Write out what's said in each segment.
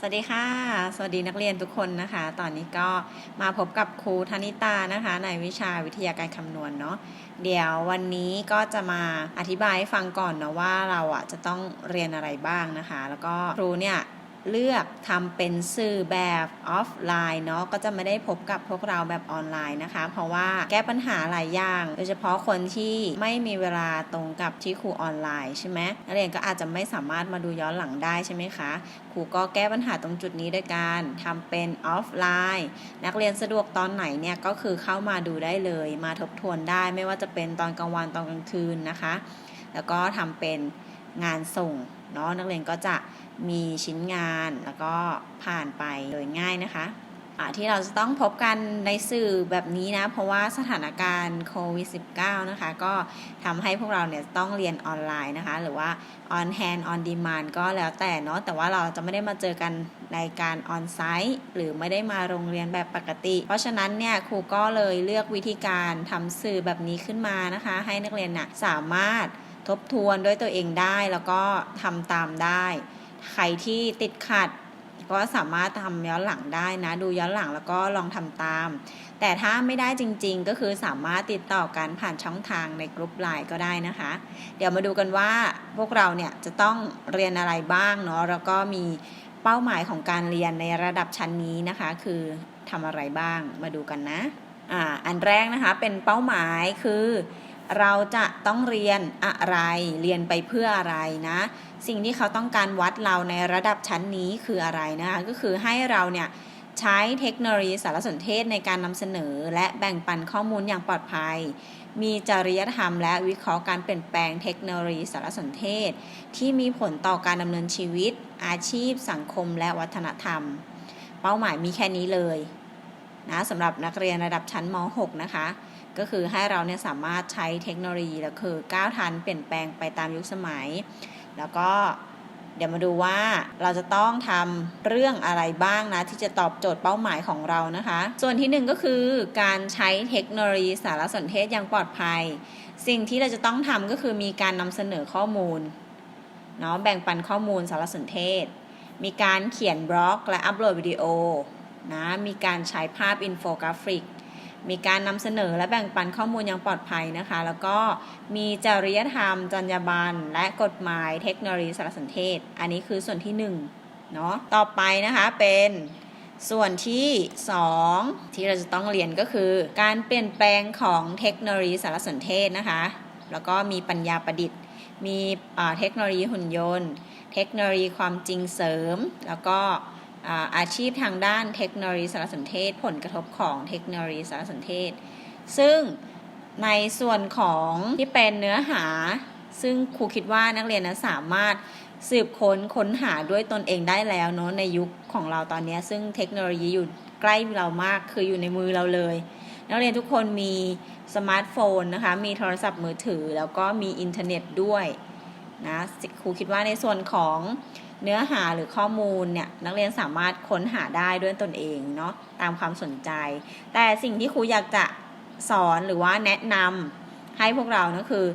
สวัสดีค่ะ สวัสดีนักเรียนทุกคนนะคะ ตอนนี้ก็มาพบกับครูธนิตานะคะ ในวิชาวิทยาการคำนวณเนาะ เดี๋ยววันนี้ก็จะมาอธิบายให้ฟังก่อนเนาะว่าเราอะจะต้องเรียนอะไรบ้างนะคะ แล้วก็ครูเนี่ย เลือกทำเป็นสื่อแบบออฟไลน์เนาะก็จะไม่ได้พบกับพวกเราแบบออนไลน์นะคะ เพราะว่าแก้ปัญหาหลายอย่าง โดยเฉพาะคนที่ไม่มีเวลาตรงกับที่ครูออนไลน์ใช่ไหมนักเรียนก็อาจจะไม่สามารถมาดูย้อนหลังได้ใช่ไหมคะครูก็แก้ปัญหาตรงจุดนี้ด้วยการทำเป็นออฟไลน์นักเรียนสะดวกตอนไหนเนี่ยก็คือเข้ามาดูได้เลย มาทบทวนได้ไม่ว่าจะเป็นตอนกลางวันตอนกลางคืนนะคะ แล้วก็ทำเป็นงานส่ง เนาะนักเรียนก็จะมีชิ้นงานแล้วก็ผ่านไปโดยง่ายนะคะที่เราจะต้องพบกันในสื่อแบบนี้นะ เพราะว่าสถานการณ์โควิด -19 นะคะ ก็ทำให้พวกเราเนี่ยต้องเรียนออนไลน์นะคะ หรือว่า on hand on demand ก็แล้วแต่เนาะแต่ว่าเราจะไม่ได้มาเจอกันในการ on site หรือไม่ได้มาโรงเรียนแบบปกติ เพราะฉะนั้นเนี่ยครูก็เลยเลือกวิธีการทำสื่อแบบนี้ขึ้นมานะคะ ให้นักเรียนน่ะสามารถ ทบทวนด้วยตัวเองได้แล้วก็ทำตามได้ ใครที่ติดขัดก็สามารถทำย้อนหลังได้นะ ดูย้อนหลังแล้วก็ลองทำตาม แต่ถ้าไม่ได้จริง ๆ ก็คือสามารถติดต่อกันผ่านช่องทางในกลุ่มไลน์ก็ได้นะคะ เดี๋ยวมาดูกันว่าพวกเราเนี่ยจะต้องเรียนอะไรบ้างเนาะแล้วก็มีเป้าหมายของการเรียนในระดับชั้นนี้นะคะ คือทำอะไรบ้างมาดูกันนะอ่าอันแรกนะคะเป็นเป้าหมายคือ เราจะต้องเรียนอะไร เรียนไปเพื่ออะไรนะ สิ่งที่เขาต้องการวัดเราในระดับชั้นนี้คืออะไรนะคะก็คือให้เราเนี่ยใช้เทคโนโลยีสารสนเทศในการนำเสนอ และแบ่งปันข้อมูลอย่างปลอดภัย มีจริยธรรมและวิเคราะห์การเปลี่ยนแปลงเทคโนโลยีสารสนเทศ ที่มีผลต่อการดำเนินชีวิต อาชีพ สังคม และวัฒนธรรม เป้าหมายมีแค่นี้เลยนะสำหรับนักเรียนระดับชั้นม .6 นะคะ ก็คือให้เราเนี่ยสามารถใช้เทคโนโลยีแล้วคือก้าวทันเปลี่ยนแปลงไปตามยุคสมัย แล้วก็เดี๋ยวมาดูว่าเราจะต้องทำเรื่องอะไรบ้างนะ ที่จะตอบโจทย์เป้าหมายของเรานะคะ ส่วนที่หนึ่งก็คือการใช้เทคโนโลยีสารสนเทศอย่างปลอดภัย สิ่งที่เราจะต้องทำก็คือมีการนำเสนอข้อมูลเนาะแบ่งปันข้อมูลสารสนเทศ มีการเขียนบล็อก และอัปโหลดวิดีโอนะมีการใช้ภาพอินโฟกราฟิก มีการนำเสนอและแบ่งปันข้อมูลอย่างปลอดภัยนะคะ แล้วก็มีจริยธรรม จรรยาบรรณและกฎหมายเทคโนโลยีสารสนเทศ อันนี้คือส่วนที่1เนาะต่อไปนะคะเป็นส่วนที่ 2 ที่เราจะต้องเรียนก็คือ การเปลี่ยนแปลงของเทคโนโลยีสารสนเทศนะคะ แล้วก็มีปัญญาประดิษฐ์ มีเทคโนโลยีหุ่นยนต์ เทคโนโลยีความจริงเสริม แล้วก็ อาชีพทางด้านเทคโนโลยีสารสนเทศ ผลกระทบของเทคโนโลยีสารสนเทศ ซึ่งในส่วนของที่เป็นเนื้อหา ซึ่งครูคิดว่านักเรียนนะสามารถสืบค้นค้นหาด้วยตนเองได้แล้วเนาะในยุคของเราตอนนี้ ซึ่งเทคโนโลยีอยู่ใกล้เรามากคืออยู่ในมือเราเลย นักเรียนทุกคนมีสมาร์ทโฟนนะคะ มีโทรศัพท์มือถือ แล้วก็มีอินเทอร์เน็ตด้วยนะครูคิดว่าในส่วนของ เนื้อหาหรือข้อมูลเนี่ยนักเรียนสามารถค้นหาได้ด้วยตนเองเนาะตามความสนใจ แต่สิ่งที่ครูอยากจะสอนหรือว่าแนะนำให้พวกเรานะคือ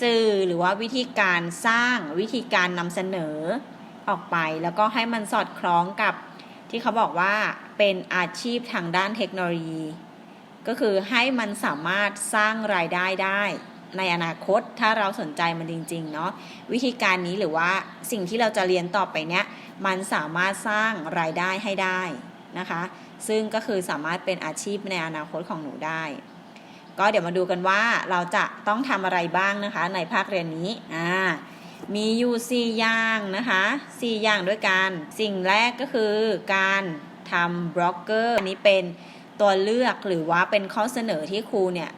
สื่อหรือว่าวิธีการสร้างวิธีการนำเสนอออกไป แล้วก็ให้มันสอดคล้องกับที่เขาบอกว่าเป็นอาชีพทางด้านเทคโนโลยี ก็คือให้มันสามารถสร้างรายได้ได้ ในอนาคตถ้าเราสนใจมันจริงๆเนาะวิธีการนี้หรือว่าสิ่งที่เราจะเรียนต่อไปเนี้ยมันสามารถสร้างรายได้ให้ได้นะคะ ซึ่งก็คือสามารถเป็นอาชีพในอนาคตของหนูได้ ก็เดี๋ยวมาดูกันว่าเราจะต้องทำอะไรบ้างนะคะ ในภาคเรียนนี้อ่ามีอยู่4อย่างนะคะ4อย่างด้วยกัน สิ่งแรกก็คือการทำบล็อกเกอร์นี้เป็นตัวเลือกหรือว่าเป็นข้อเสนอที่ครูเนี่ย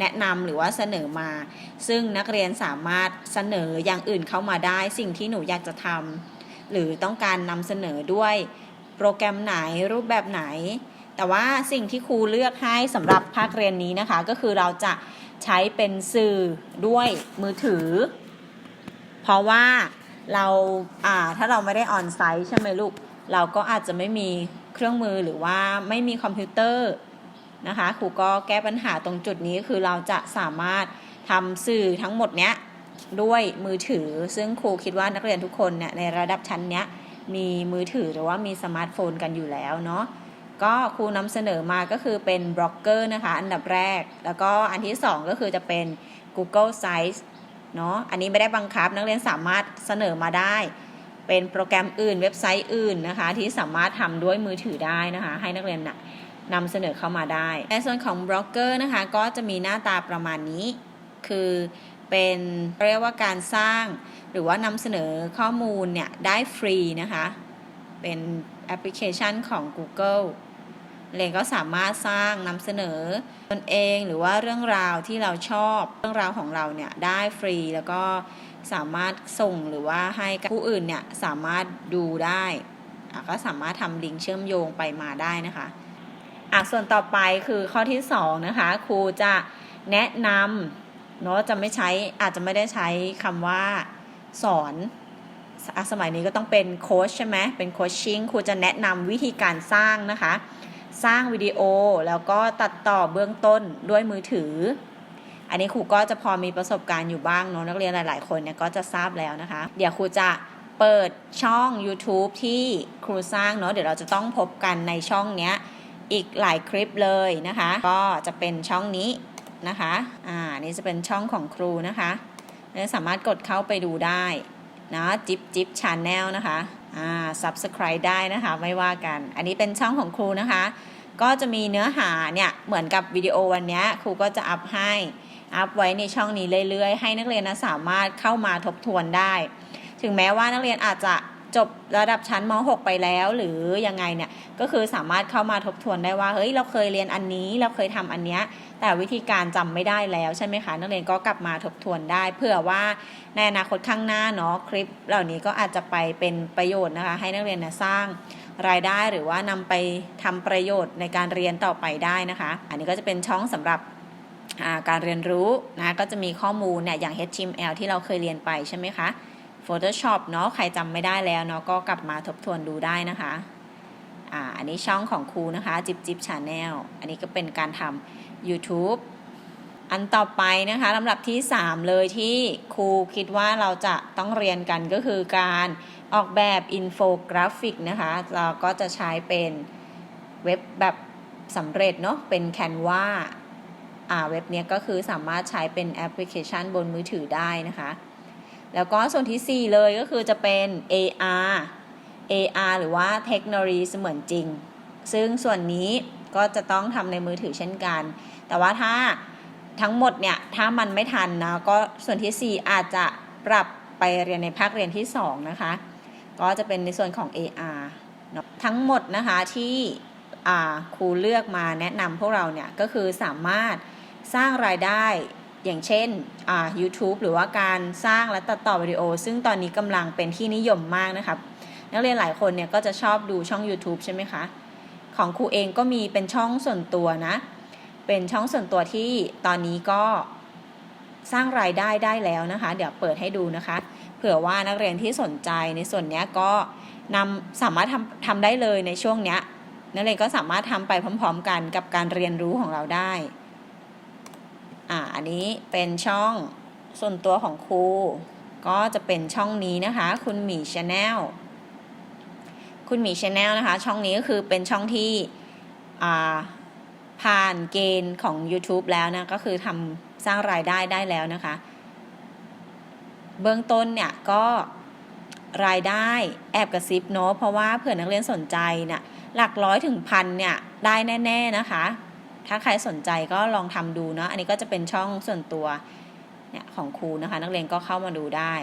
แนะนำหรือว่าเสนอมา ซึ่งนักเรียนสามารถเสนออย่างอื่นเข้ามาได้ สิ่งที่หนูอยากจะทำหรือต้องการนำเสนอด้วยโปรแกรมไหนรูปแบบไหน แต่ว่าสิ่งที่ครูเลือกให้สำหรับภาคเรียนนี้นะคะ ก็คือเราจะใช้เป็นสื่อด้วยมือถือ เพราะว่าเราอ่าถ้าเราไม่ได้ออนไซต์ใช่ไหมลูก เราก็อาจจะไม่มีเครื่องมือหรือว่าไม่มีคอมพิวเตอร์ นะคะครูก็แก้ปัญหาตรงจุดนี้คือเราจะสามารถทำสื่อทั้งหมดเนี้ยด้วยมือถือ ซึ่งครูคิดว่านักเรียนทุกคนเนี่ยในระดับชั้นเนี้ยมีมือถือหรือว่ามีสมาร์ทโฟนกันอยู่แล้วเนาะก็ครูนำเสนอมาก็คือเป็นบล็อกเกอร์นะคะอันดับแรก แล้วก็อันที่ 2 ก็คือจะเป็น Google Sites เนาะอันนี้ไม่ได้บังคับนักเรียนสามารถเสนอมาได้ เป็นโปรแกรมอื่นเว็บไซต์อื่นนะคะ ที่สามารถทำด้วยมือถือได้นะคะ ให้นักเรียนนะ นำเสนอเข้ามาได้ ในส่วนของบล็อกเกอร์นะคะก็จะมีหน้าตาประมาณนี้ คือเป็นเรียกว่าการสร้าง หรือว่านำเสนอข้อมูลเนี่ยได้ฟรีนะคะ เป็นแอปพลิเคชันของ Google เรียนก็สามารถสร้างนำเสนอตนเองหรือว่าเรื่องราวที่เราชอบเรื่องราวของเราเนี่ยได้ฟรีแล้วก็สามารถส่งหรือว่าให้ผู้อื่นเนี่ยสามารถดูได้ ก็สามารถทำลิงก์เชื่อมโยงไปมาได้นะคะ อะส่วนต่อไปคือข้อที่สองนะคะครูจะแนะนำเนาะจะไม่ใช้อาจจะไม่ได้ใช้คำว่าสอนอะสมัยนี้ก็ต้องเป็นโค้ชใช่ไหมเป็นโคชชิ่งครูจะแนะนำวิธีการสร้างนะคะ สร้างวิดีโอแล้วก็ตัดต่อเบื้องต้นด้วยมือถือ อันนี้ครูก็จะพอมีประสบการณ์อยู่บ้างเนาะนักเรียนหลาย ๆ คนเนี่ยก็จะทราบแล้วนะคะ เดี๋ยวครูจะเปิดช่อง YouTube ที่ครูสร้างเนาะเดี๋ยวเราจะต้องพบกันในช่องเนี้ย อีกหลายคลิปเลยนะคะ ก็จะเป็นช่องนี้นะคะ อ่า นี่จะเป็นช่องของครูนะคะสามารถกดเข้าไปดูได้นะจิ๊บจิ๊บชาแนลนะคะ อ่า subscribe ได้นะคะ ไม่ว่ากัน อันนี้เป็นช่องของครูนะคะ ก็จะมีเนื้อหาเนี่ย เหมือนกับวิดีโอวันนี้ครูก็จะอัพให้ อัพไว้ในช่องนี้เรื่อยๆ ให้นักเรียนนะสามารถเข้ามาทบทวนได้ ถึงแม้ว่านักเรียนอาจจะ จบระดับชั้นม .6 ไปแล้ว หรือยังไงเนี่ยก็คือสามารถเข้ามาทบทวนได้ว่าเฮ้ยเราเคยเรียนอันนี้เราเคยทำอันเนี้ยแต่วิธีการจำไม่ได้แล้วใช่ไหมคะนักเรียนก็กลับมาทบทวนได้เพื่อว่าในอนาคตข้างหน้าเนาะคลิป เหล่านี้ก็อาจจะไปเป็นประโยชน์นะคะ ให้นักเรียนนะสร้างรายได้หรือว่านำไปทำประโยชน์ในการเรียนต่อไปได้นะคะ อันนี้ก็จะเป็นช่องสำหรับการเรียนรู้นะก็จะมีข้อมูลเนี่ยอย่าง HTML ที่เราเคยเรียนไปใช่ไหมคะ Photoshop เนาะใครจำไม่ได้แล้วเนาะก็กลับมาทบทวนดูได้นะคะอ่าอันนี้ช่องของครูนะคะจิบจิบชาแนลอันนี้ก็เป็นการทำ YouTube อันต่อไปนะคะลำดับที่ 3 เลยที่ครูคิดว่าเราจะต้องเรียนกันก็คือการออกแบบอินโฟกราฟิกนะคะ เราก็จะใช้เป็นเว็บแบบสำเร็จเนาะเป็น Canva อ่าเว็บนี้ก็คือสามารถใช้เป็นแอปพลิเคชันบนมือถือได้นะคะ แล้วก็ส่วนที่ 4 เลยก็คือจะเป็น AR AR หรือว่าเทคโนโลยีเสมือนจริง ซึ่งส่วนนี้ก็จะต้องทำในมือถือเช่นกัน แต่ว่าถ้าทั้งหมดเนี่ย ถ้ามันไม่ทันนะ ก็ส่วนที่ 4 อาจจะปรับไปเรียนในภาคเรียนที่ 2 นะคะ ก็จะเป็นในส่วนของ AR ทั้งหมดนะคะที่ครูเลือกมาแนะนำพวกเราเนี่ย ก็คือสามารถสร้างรายได้ อย่างเช่น YouTube หรือว่าการสร้างและตัดต่อวิดีโอ ซึ่งตอนนี้กำลังเป็นที่นิยมมากนะครับ นักเรียนหลายคนเนี่ยก็จะชอบดูช่อง YouTube ใช่ไหมคะ ของครูเองก็มีเป็นช่องส่วนตัวนะ เป็นช่องส่วนตัวที่ตอนนี้ก็สร้างรายได้ได้แล้วนะคะ เดี๋ยวเปิดให้ดูนะคะ เผื่อว่านักเรียนที่สนใจในส่วนนี้ก็นำสามารถทำทำได้เลยในช่วงเนี้ยนักเรียนก็สามารถทำไปพร้อม ๆ กันกับการเรียนรู้ของเราได้ อ่าอันนี้เป็นช่องส่วนตัวของครู ก็จะเป็นช่องนี้นะคะ คุณหมีชาแนลคุณหมีชาแนลนะคะ ช่องนี้ก็คือเป็นช่องที่อ่าผ่านเกณฑ์ของ YouTube แล้วนะ ก็คือทำสร้างรายได้ได้แล้วนะคะ เบื้องต้นเนี่ยก็รายได้แอบกระซิบเนาะเพราะว่าเผื่อนักเรียนสนใจเนี่ยหลักร้อยถึงพันเนี่ย ได้แน่ ๆ นะคะ ถ้าใครสนใจก็ลองทำดูเนาะอันนี้ก็จะเป็นช่องส่วนตัวเนี่ยของครูนะคะ นักเรียนก็เข้ามาดูได้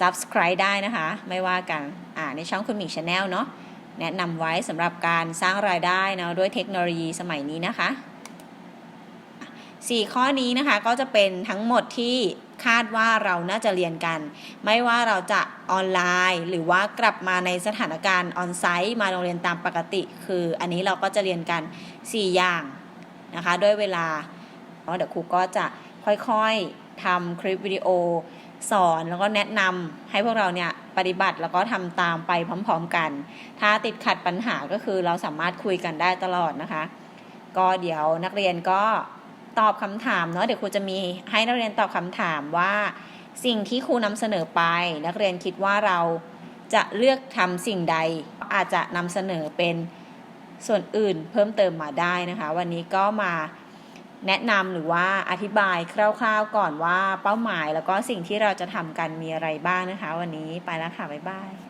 subscribe ได้นะคะ ไม่ว่ากันอ่าในช่องคุณหมีชาแนลเนาะแนะนำไว้สำหรับการสร้างรายได้เนาะด้วยเทคโนโลยีสมัยนี้นะคะ 4 ข้อนี้นะคะก็จะเป็นทั้งหมดที่คาดว่าเราน่าจะเรียนกัน ไม่ว่าเราจะออนไลน์ หรือว่ากลับมาในสถานการณ์ออนไซต์มาโรงเรียนตามปกติ คืออันนี้เราก็จะเรียนกัน 4 อย่างนะคะด้วยเวลาเดี๋ยวครูก็จะค่อยๆทำคลิปวิดีโอ สอนแล้วก็แนะนำให้พวกเราเนี่ยปฏิบัติแล้วก็ทำตามไปพร้อมๆกัน ถ้าติดขัดปัญหาก็คือเราสามารถคุยกันได้ตลอดนะคะ ก็เดี๋ยวนักเรียนก็ตอบคำถามเนาะเดี๋ยวครูจะมีให้นักเรียนตอบคำถามว่าสิ่งที่ครูนำเสนอไป นักเรียนคิดว่าเราจะเลือกทำสิ่งใด อาจจะนำเสนอเป็น ส่วนอื่นเพิ่มเติมมาได้นะคะ วันนี้ก็มาแนะนำหรือว่าอธิบายคร่าวๆก่อนว่าเป้าหมายแล้วก็สิ่งที่เราจะทำกันมีอะไรบ้างนะคะ วันนี้ไปแล้วค่ะ บ๊ายบาย